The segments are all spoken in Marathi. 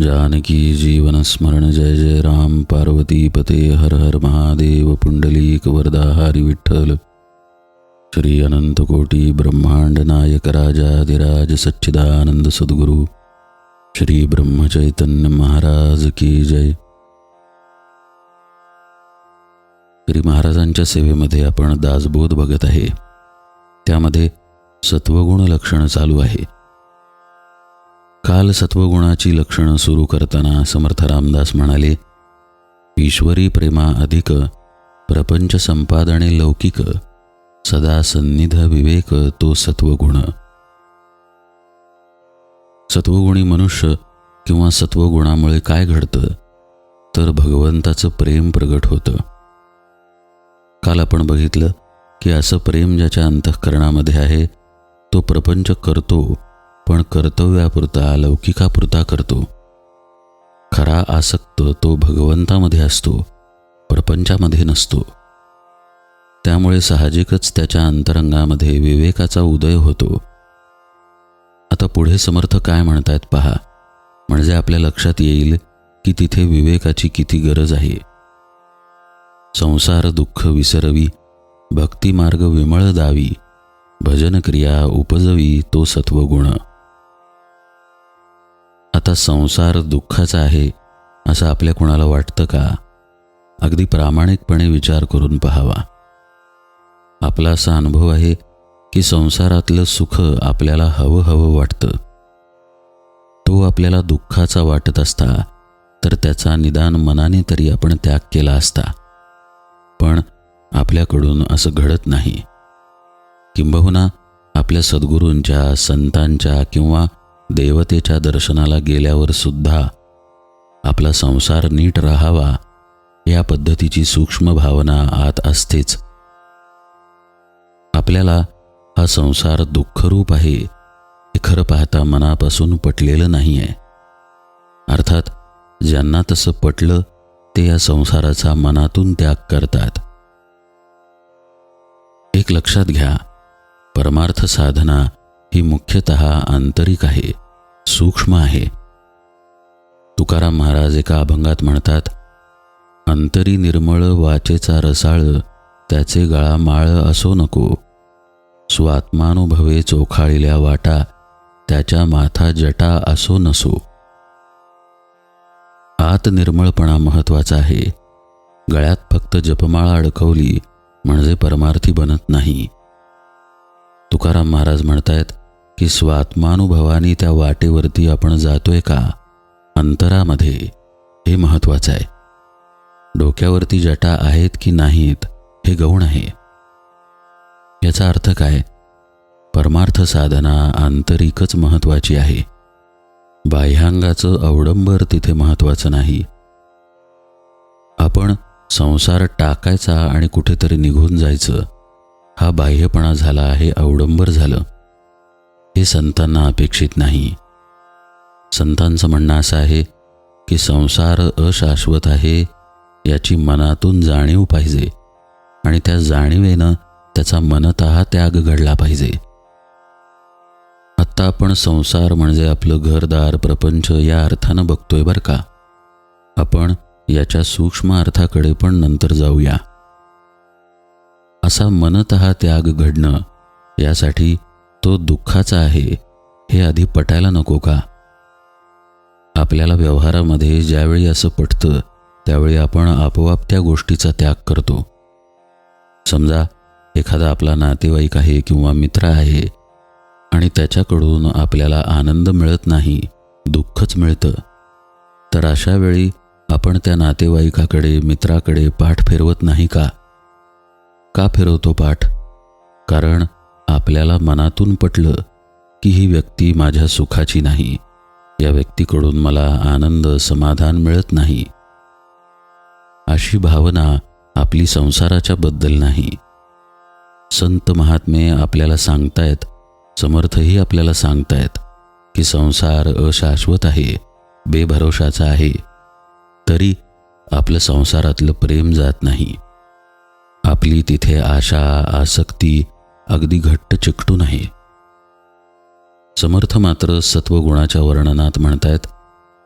जानकी जीवन स्मरण जय जय राम। पार्वती पते हर हर महादेव। पुंडलीक वरदा हरी विठ्ठल। श्री अनंत कोटी ब्रह्मांड नायक राजाधिराज सच्चिदानंद सद्गुरु। श्री ब्रह्मचैतन्य महाराज की जय। श्री महाराजांच्या सेवेमध्ये आपण दासबोध बघत आहे. त्यामध्ये सत्वगुण लक्षण चालू आहे. काल सत्वगुणाची लक्षणं सुरू करताना समर्थ रामदास म्हणाले ईश्वरी प्रेमा अधिक प्रपंच संपादने लौकिक सदा सन्निध विवेक तो सत्वगुण. सत्वगुणी मनुष्य किंवा सत्वगुणामुळे काय घडतं? तर भगवंताचं प्रेम प्रगट होतं. काल आपण बघितलं की असं प्रेम ज्याच्या अंतःकरणामध्ये आहे तो प्रपंच करतो पण कर्तव्यापुरता लौकिकापुरता करतो. खरा आसक्त तो भगवंतामध्ये असतो प्रपंचामध्ये नसतो. त्यामुळे साहजिकच त्याच्या अंतरंगामध्ये विवेकाचा उदय होतो. आता पुढे समर्थ काय म्हणतायत पहा. म्हणजे आपल्या लक्षात येईल की तिथे विवेकाची किती गरज आहे. संसार दुःख विसरवी भक्तिमार्ग विमळ दावी भजनक्रिया उपजवी तो सत्वगुण. आता संसार दुःखाचा आहे असं आपल्या कुणाला वाटतं का? अगदी प्रामाणिकपणे विचार करून पहावा. आपला असा अनुभव आहे की संसारातलं सुख आपल्याला हवं हवं वाटतं. तो आपल्याला दुःखाचा वाटत असता तर त्याचा निदान मनाने तरी आपण त्याग केला असता. पण आपल्याकडून असं घडत नाही. किंबहुना आपल्या सद्गुरूंच्या संतांच्या किंवा देवतेच्या दर्शनाला गेल्यावर सुद्धा आपला संसार नीट राहावा या पद्धतीची सूक्ष्म भावना आत असतेच. आपल्याला हा संसार दुःखरूप आहे हे खरं पाहता मनापासून पटलेलं नाही आहे अर्थात ज्यांना तसं पटलं ते या संसाराचा मनातून त्याग करतात. एक लक्षात घ्या परमार्थ साधना ही मुख्यतः आंतरिक आहे. सूक्ष्म आहे. तुकाराम महाराज एका अभंगात म्हणतात अंतरी निर्मळ वाचेचा रसाळ त्याचे गळा माळ असो नको. स्वात्मानुभवे चोखाळलेल्या वाटा त्याच्या माथा जटा असो नसो. आत निर्मळपणा महत्त्वाचा आहे. गळ्यात फक्त जपमाळा अडकवली म्हणजे परमार्थी बनत नाही. तुकाराम महाराज म्हणतायत की स्वात्मानुभवानी त्या वाटेवरती आपण जातोय का? अंतरामध्ये. हे महत्वाचं आहे. डोक्यावरती जटा आहेत की नाहीत हे गौण आहे. याचा अर्थ काय? परमार्थ साधना आंतरिकच महत्वाची आहे. बाह्यांगाचं अवडंबर तिथे महत्वाचं नाही. आपण संसार टाकायचा आणि कुठेतरी निघून जायचं. हा बाह्यपणा झाला आहे अवडंबर झालं. हे संतांना अपेक्षित नाही. संतांचं म्हणणं असं आहे की संसार अशाश्वत आहे याची मनातून जाणीव पाहिजे आणि त्या जाणीवेनं त्याचा मनत त्याग घडला पाहिजे. आत्ता आपण संसार म्हणजे आपलं घरदार प्रपंच या अर्थानं बघतोय बरं का. आपण याच्या सूक्ष्म अर्थाकडे पण नंतर जाऊया. असा मनत त्याग घडणं यासाठी तो दुःखाचा आहे हे आधी पटायला नको का? आपल्याला व्यवहारामध्ये ज्यावेळी असं पटतं त्यावेळी आपण आपोआप त्या गोष्टीचा त्याग करतो. समजा एखादा आपला नातेवाईक आहे किंवा मित्र आहे आणि त्याच्याकडून आपल्याला आनंद मिळत नाही दुःखच मिळतं तर अशा वेळी आपण त्या नातेवाईकाकडे मित्राकडे पाठ फिरवत नाही का? का फिरवतो पाठ? कारण आपल्याला मनातून पटलं की ही व्यक्ती माझ्या सुखाची नाही. या व्यक्तीकडून मला आनंद समाधान मिळत नाही. अशी भावना आपली संसाराच्या बद्दल नाही. संत महात्मे आपल्याला सांगतायत समर्थही आपल्याला सांगतायत की संसार अशाश्वत आहे बेभरोशाचा आहे. तरी आपलं संसारातलं प्रेम जात नाही. आपली तिथे आशा आसक्ती अगदी घट्ट चिकटून आहे समर्थ मात्र सत्वगुणाच्या वर्णनात म्हणतायत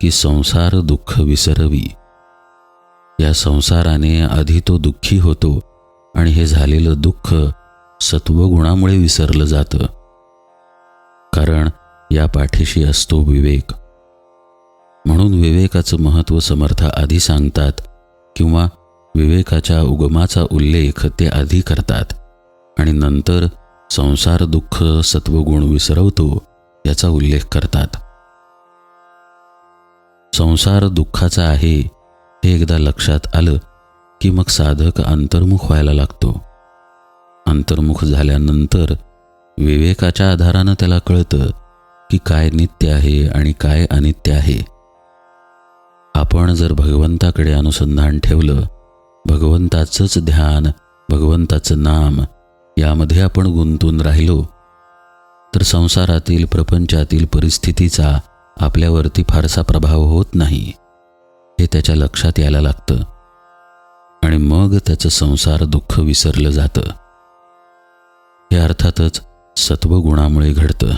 की संसार दुःख विसरवी. या संसाराने आधी तो दुःखी होतो आणि हे झालेलं दुःख सत्वगुणामुळे विसरलं जातं. कारण या पाठीशी असतो विवेक. म्हणून विवेकाचं महत्त्व समर्थ आधी सांगतात किंवा विवेकाच्या उगमाचा उल्लेख ते आधी करतात. आणि नंतर संसार दुःख सत्वगुण विसरवतो याचा उल्लेख करतात. संसार दुःखाचा आहे हे एकदा लक्षात आलं की मग साधक अंतर्मुख व्हायला लागतो. अंतर्मुख झाल्यानंतर विवेकाच्या आधारानं त्याला कळतं की काय नित्य आहे आणि काय अनित्य आहे. आपण जर भगवंताकडे अनुसंधान ठेवलं भगवंताचंच ध्यान भगवंताचं नाम यामध्ये आपण गुंतून राहिलो तर संसारातील प्रपंचातील परिस्थितीचा आपल्यावरती फारसा प्रभाव होत नाही हे त्याच्या लक्षात यायला लागतं. आणि मग त्याचं संसार दुःख विसरलं जातं. हे अर्थातच सत्वगुणामुळे घडतं.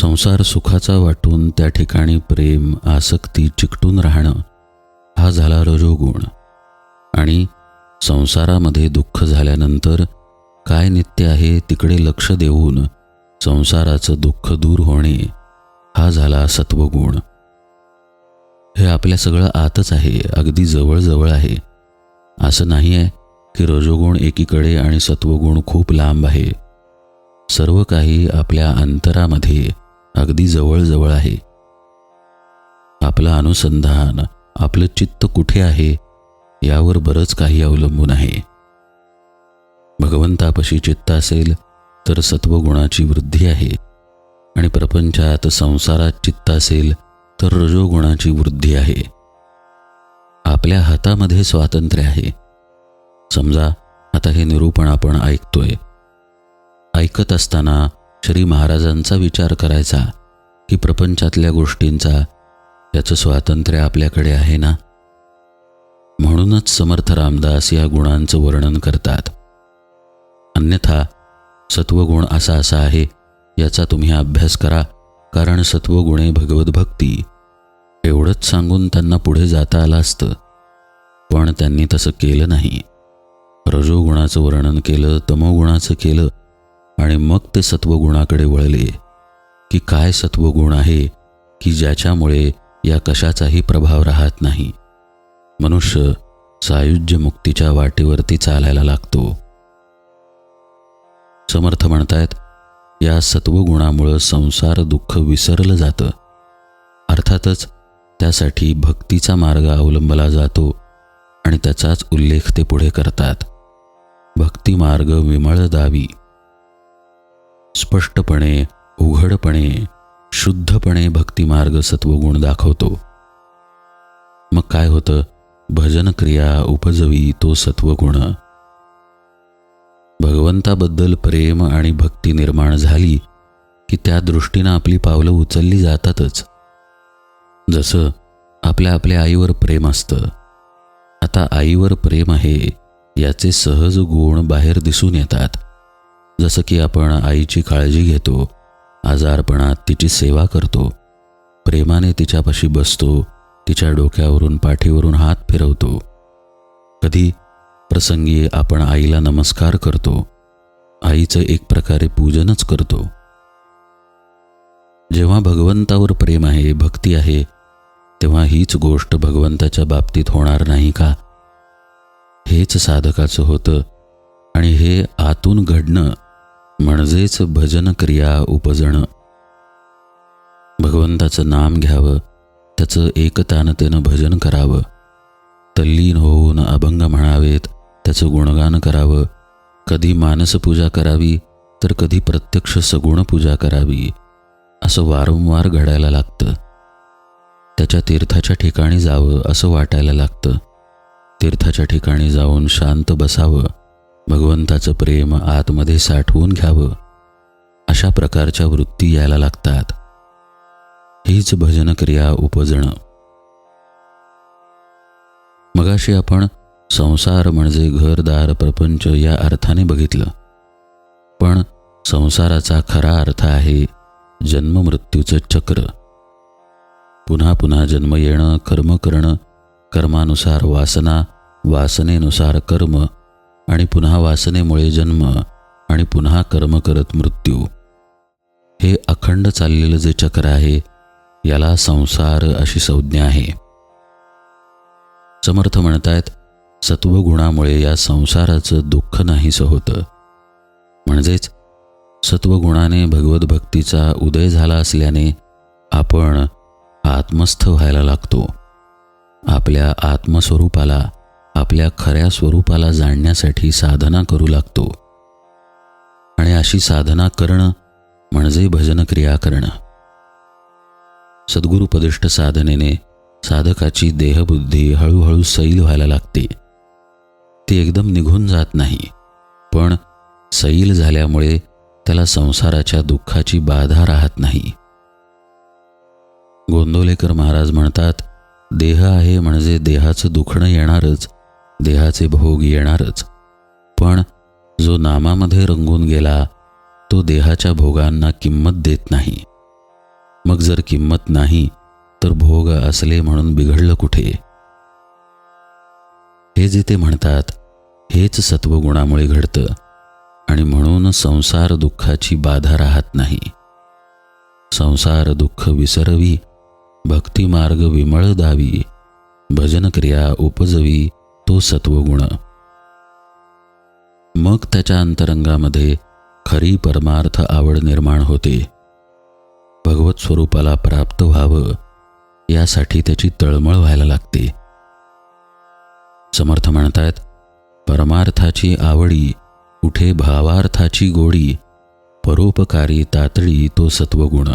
संसार सुखाचा वाटून त्या ठिकाणी प्रेम आसक्ती चिकटून राहणं हा झाला रजोगुण. आणि संसारामध्ये दुःख झाल्यानंतर काय नित्य आहे तिकडे लक्ष देऊन संसाराचं दुःख दूर होणे हा झाला सत्वगुण. हे आपल्या सगळं आतच आहे अगदी जवळजवळ आहे. असं नाही आहे की रजोगुण एकीकडे आणि सत्वगुण खूप लांब आहे. सर्व काही आपल्या अंतरामध्ये अगदी जवळजवळ आहे. आपलं अनुसंधान आपलं चित्त कुठे आहे यावर बरंच काही अवलंबून आहे. भगवंतापशी चित्त असेल तर सत्वगुणाची वृद्धी आहे. आणि प्रपंचात संसारात चित्त असेल तर रजोगुणाची वृद्धी आहे. आपल्या हातामध्ये स्वातंत्र्य आहे. समजा आता हे निरूपण आपण ऐकतोय. ऐकत असताना श्री महाराजांचा विचार करायचा की प्रपंचातल्या गोष्टींचा याचं स्वातंत्र्य आपल्याकडे आहे ना? म्हणूनच समर्थ रामदास या गुणांचं वर्णन करतात. अन्यथा सत्वगुण असा असा आहे याचा तुम्ही अभ्यास करा कारण सत्वगुणे भगवद्भक्ती एवढंच सांगून त्यांना पुढे जाता आलं असतं. पण त्यांनी तसं केलं नाही. रजोगुणाचं वर्णन केलं तमोगुणाचं केलं आणि मग ते सत्वगुणाकडे वळले. की काय सत्वगुण आहे की ज्याच्यामुळे या कशाचाही प्रभाव राहत नाही? मनुष्य सायुज्य मुक्तीच्या वाटेवरती चालायला लागतो. समर्थ म्हणतायत या सत्वगुणामुळं संसार दुःख विसरलं जातं. अर्थातच त्यासाठी भक्तीचा मार्ग अवलंबला जातो आणि त्याचाच उल्लेख ते पुढे करतात. भक्ती मार्ग विमळ दावी. स्पष्टपणे उघडपणे शुद्धपणे भक्तिमार्ग सत्वगुण दाखवतो. मग काय होतं? भजन क्रिया उपजवी तो सत्वगुण. भगवंताबद्दल प्रेम आणि भक्ती निर्माण झाली की त्या दृष्टीनं आपली पावलं उचलली जातातच. जसं आपल्या आपल्या आईवर प्रेम असतं. आता आईवर प्रेम आहे याचे सहज गुण बाहेर दिसून येतात. जसं की आपण आईची काळजी घेतो आजारपणात तिची सेवा करतो प्रेमाने तिच्यापाशी बसतो तिच्या डोक्यावरून पाठीवरून हात फिरवतो. कधी प्रसंगी आपण आईला नमस्कार करतो. आईचं एक प्रकारे पूजनच करतो. जेव्हा भगवंतावर प्रेम आहे भक्ती आहे तेव्हा हीच गोष्ट भगवंताच्या बाबतीत होणार नाही का? हेच साधकाचं होतं आणि हे आतून घडणं म्हणजेच भजन क्रिया उपजणं. भगवंताचं नाम घ्यावं त्याचं एकतानतेनं भजन करावं. तल्लीन होऊन अभंग म्हणावेत त्याचं गुणगान करावं. कधी मानसपूजा करावी तर कधी प्रत्यक्ष सगुण पूजा करावी. असं वारंवार घडायला लागतं. त्याच्या तीर्थाच्या ठिकाणी जावं असं वाटायला लागतं. तीर्थाच्या ठिकाणी जाऊन शांत बसावं. भगवंताचं प्रेम आतमध्ये साठवून घ्यावं. अशा प्रकारच्या वृत्ती यायला लागतात. हीच भजनक्रिया उपजणं. मगाशी आपण संसार म्हणजे घरदार प्रपंच या अर्थाने बघितलं. पण संसाराचा खरा अर्थ आहे जन्ममृत्यूचं चक्र. पुन्हा पुन्हा जन्म येणं कर्म करणं कर्मानुसार वासना वासनेनुसार कर्म आणि पुन्हा वासनेमुळे जन्म आणि पुन्हा कर्म करत मृत्यू. हे अखंड चाललेलं जे चक्र आहे याला संसार अशी संज्ञा आहे. समर्थ म्हणतायत सत्वगुणामुळे या संसाराचं दुःख नाहीसं होतं. म्हणजेच सत्वगुणाने भगवत भक्तीचा उदय झाला असल्याने आपण आत्मस्थ व्हायला लागतो. आपल्या आत्मस्वरूपाला आपल्या खऱ्या स्वरूपाला जाणण्यासाठी साधना करू लागतो. आणि अशी साधना करणं म्हणजे भजन क्रिया करणं. सद्गुरुपदिष्ट साधनेने साधकाची देहबुद्धी हळूहळू सैल व्हायला लागते. ती एकदम निघून जात नाही पण सैल झाल्यामुळे त्याला संसाराच्या दुःखाची बाधा राहत नाही. गोंदवलेकर महाराज म्हणतात देह आहे म्हणजे देहाचं दुखणं येणारच देहाचे भोग येणारच. पण जो नामामध्ये रंगून गेला तो देहाच्या भोगांना किंमत देत नाही. मग जर किंमत नाही तर भोग असले म्हणून बिघडलं कुठे? हे जे ते म्हणतात हेच सत्वगुणामुळे घडतं आणि म्हणून संसार दुःखाची बाधा राहत नाही. संसार दुःख विसरवी भक्तिमार्ग विमळ दावी भजनक्रिया उपजवी तो सत्वगुण. मग त्याच्या अंतरंगामध्ये खरी परमार्थ आवड निर्माण होते. भगवत स्वरूपाला प्राप्त व्हावं यासाठी त्याची तळमळ व्हायला लागते. समर्थ म्हणतायत परमार्थाची आवडी कुठे भावार्थाची गोडी परोपकारी तातडी तो सत्वगुण.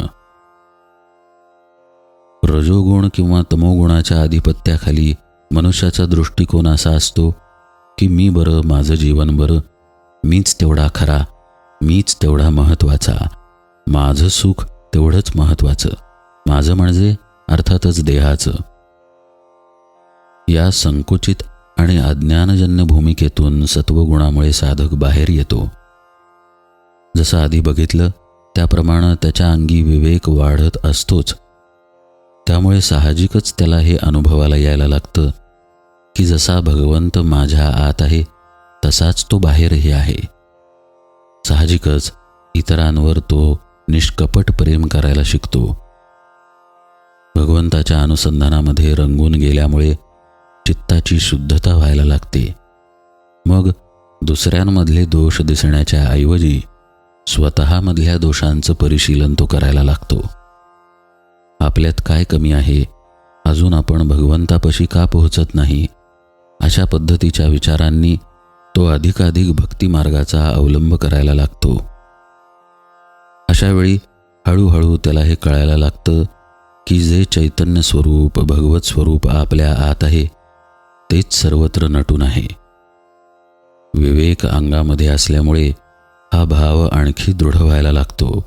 रजोगुण किंवा तमोगुणाच्या आधिपत्याखाली मनुष्याचा दृष्टिकोन असा असतो की मी बरं माझं जीवन बरं मीच तेवढा खरा मीच तेवढा महत्त्वाचा माझं सुख तेवढंच महत्त्वाचं. माझं म्हणजे अर्थातच देहाचं. या संकुचित आणि अज्ञानजन्य भूमिकेतून सत्वगुणामुळे साधक बाहेर येतो. जसं आधी बघितलं त्याप्रमाणे त्याच्या अंगी विवेक वाढत असतोच. त्यामुळे साहजिकच त्याला हे अनुभवाला यायला लागतं की जसा भगवंत माझ्या आत आहे तसाच तो बाहेरही आहे. साहजिकच इतरांवर तो निष्कपट प्रेम करायला शिकतो. भगवंताच्या अनुसंधानामध्ये रंगून गेल्यामुळे चित्ताची शुद्धता व्हायला लागते. मग दुसऱ्यांमधले दोष दिसण्याच्या ऐवजी स्वतःमधल्या दोषांचं परिशीलन तो करायला लागतो. आपल्यात काय कमी आहे? अजून आपण भगवंतापाशी का पोहोचत नाही? अशा पद्धतीच्या विचारांनी तो अधिकाधिक भक्तिमार्गाचा अवलंब करायला लागतो. अशावेळी हळूहळू त्याला हे कळायला लागतं की जे चैतन्य स्वरूप भगवत स्वरूप आपल्या आत आहे तेच सर्वत्र नटून आहे. विवेक अंगामध्ये असल्यामुळे हा भाव आणखी दृढ व्हायला लागतो.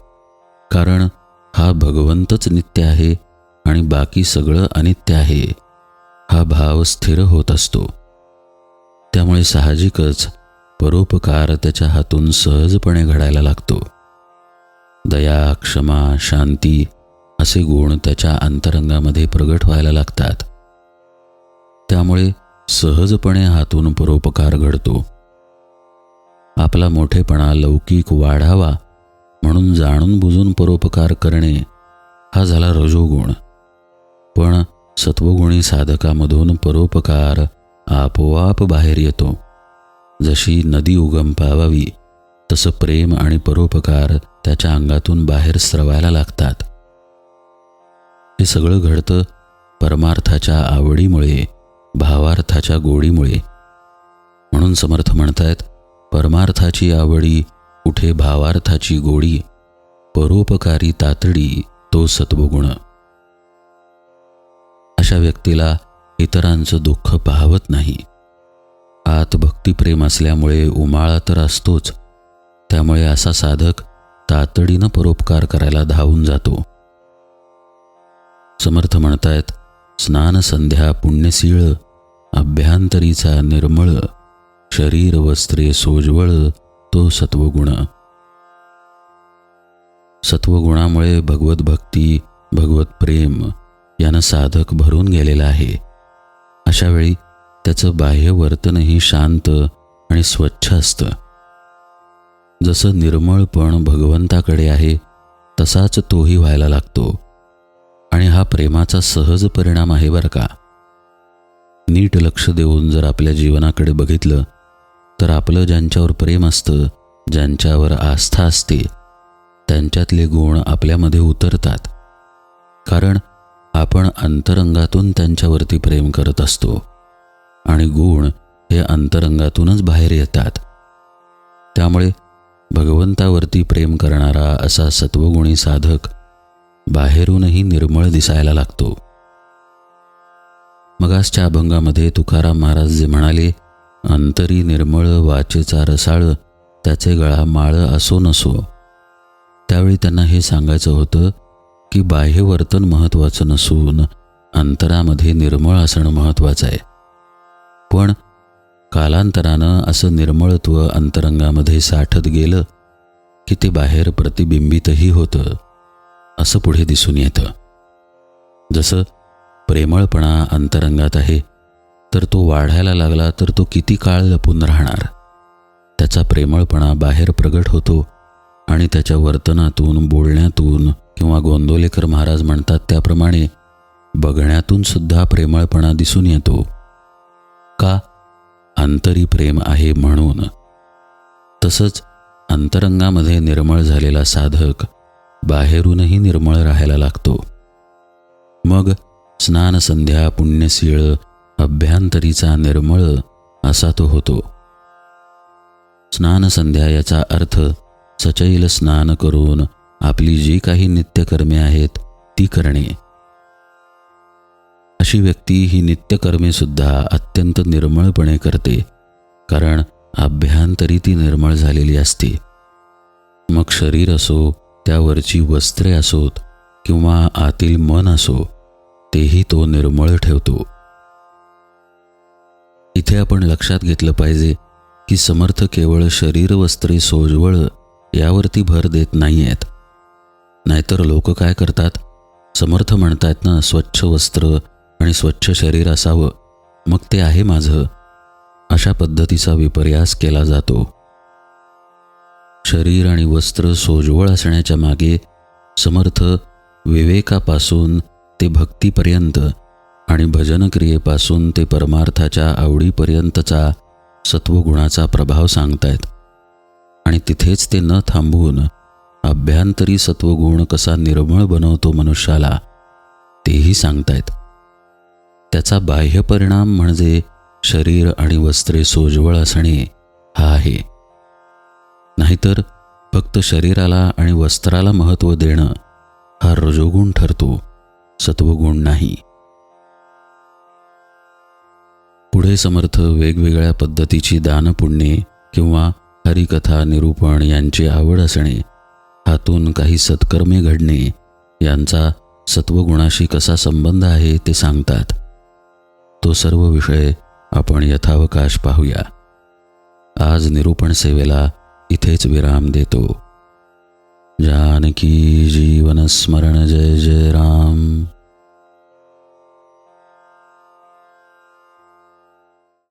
कारण हा भगवंतच नित्य आहे आणि बाकी सगळं अनित्य आहे. हा भाव स्थिर होत असतो. त्यामुळे साहजिकच परोपकार त्याच्या हातून सहजपणे घडायला लागतो. दया क्षमा शांती असे गुण त्याच्या अंतरंगामध्ये प्रगट व्हायला लागतात. त्यामुळे सहजपणे हातून परोपकार घडतो. आपला मोठेपणा लौकिक वाढावा म्हणून जाणून बुजून परोपकार करणे हा झाला रजोगुण. पण सत्वगुणी साधकामधून परोपकार आपोआप बाहेर येतो. जशी नदी उगम पावावी तसं प्रेम आणि परोपकार त्याच्या अंगातून बाहेर स्रवायला लागतात. हे सगळं घडतं परमार्थाच्या आवडीमुळे भावार्थाच्या गोडीमुळे. म्हणून समर्थ म्हणतायत परमार्थाची आवडी कुठे भावार्थाची गोडी परोपकारी तातडी तो सत्वगुण अशा व्यक्तीला इतरांचं दुःख पाहवत नाही. आत भक्तिप्रेम असल्यामुळे उमाळा तर असतोच. त्यामुळे असा साधक तातडीनं परोपकार करायला धावून जातो. समर्थ म्हणतायत स्नान संध्या पुण्यशीळ अभ्यांतरीचा निर्मळ शरीर वस्त्रे सोजवळ तो सत्वगुण. सत्वगुणामुळे भगवत भक्ती भगवत प्रेम यानं साधक भरून गेलेला आहे. अशावेळी त्याचं बाह्य वर्तनही शांत आणि स्वच्छ असतं. जसं निर्मळपण भगवंताकडे आहे तसाच तोही व्हायला लागतो. आणि हा प्रेमाचा सहज परिणाम आहे बरं का. नीट लक्ष देऊन जर आपल्या जीवनाकडे बघितलं तर आपलं ज्यांच्यावर प्रेम असतं ज्यांच्यावर आस्था असते त्यांच्यातले गुण आपल्यामध्ये उतरतात. कारण आपण अंतरंगातून त्यांच्यावरती प्रेम करत असतो. आणि गुण हे अंतरंगातूनच बाहेर येतात. त्यामुळे भगवंतावरती प्रेम करणारा असा सत्वगुणी साधक बाहेरूनही निर्मळ दिसायला लागतो. मगासच्या अभंगामध्ये तुकाराम महाराज जे म्हणाले अंतरी निर्मळ वाचेचा रसाळ त्याचे गळा माळ असो नसो. त्यावेळी त्यांना हे सांगायचं होतं की बाह्य वर्तन महत्त्वाचं नसून अंतरामध्ये निर्मळ असणं महत्त्वाचं आहे. पण कालांतरानं असं निर्मळत्व अंतरंगामध्ये साठत गेलं की ते बाहेर प्रतिबिंबितही होतं असं पुढे दिसून येतं. जसं प्रेमळपणा अंतरंगात आहे तर तो वाढायला लागला तर तो किती काळ लपून राहणार? त्याचा प्रेमळपणा बाहेर प्रगट होतो आणि त्याच्या वर्तनातून बोलण्यातून किंवा गोंदोलेकर महाराज म्हणतात त्याप्रमाणे बघण्यातून सुद्धा प्रेमळपणा दिसून येतो. का अंतरी प्रेम आहे म्हणून. तसंच अंतरंगामध्ये निर्मळ झालेला साधक बाहेरूनही निर्मळ राहायला लागतो. मग स्नानसंध्या पुण्यशीळ अभ्यंतरीचा निर्मळ असा तो होतो. स्नानसंध्या याचा अर्थ सचैल स्नान करून आपली जी काही नित्यकर्मे आहेत ती करणे. अशी व्यक्ती ही नित्यकर्मे सुद्धा अत्यंत निर्मळपणे करते कारण अभ्यंतरी ती निर्मळ झालेली असते. मग शरीर असो त्यावरची वस्त्रे असोत किंवा आतील मन असो तेही तो निर्मळ ठेवतो. इथे आपण लक्षात घेतलं पाहिजे की समर्थ केवळ शरीर वस्त्रे सोजवळ यावरती भर देत नाही आहेत नाहीतर लोक काय करतात? समर्थ म्हणतायत ना स्वच्छ वस्त्र आणि स्वच्छ शरीर असावं मग ते आहे माझं. अशा पद्धतीचा विपर्यास केला जातो. शरीर आणि वस्त्र सोजवळ असण्याच्या मागे समर्थ विवेकापासून ते भक्तीपर्यंत आणि भजनक्रियेपासून ते परमार्थाच्या आवडीपर्यंतचा सत्वगुणाचा प्रभाव सांगतायत. आणि तिथेच ते न थांबवून अभ्यंतरी सत्वगुण कसा निर्मळ बनवतो मनुष्याला तेही सांगतायत. त्याचा बाह्य परिणाम म्हणजे शरीर आणि वस्त्रे सोजवळ असणे हा आहे. नाहीतर फक्त शरीराला आणि वस्त्राला महत्त्व देणं हा रजोगुण ठरतो सत्वगुण नाही. पुढे समर्थ वेगवेगळ्या पद्धतीची दानपुण्ये किंवा हरिकथा निरूपण यांची आवड असणे हातून काही सत्कर्मे घडणे यांचा सत्वगुणाशी कसा संबंध आहे ते सांगतात. तो सर्व विषय आपण यथावकाश पाहूया. आज निरूपण सेवेला इथेच विराम देतो. जानकी जीवन स्मरण जय जय राम.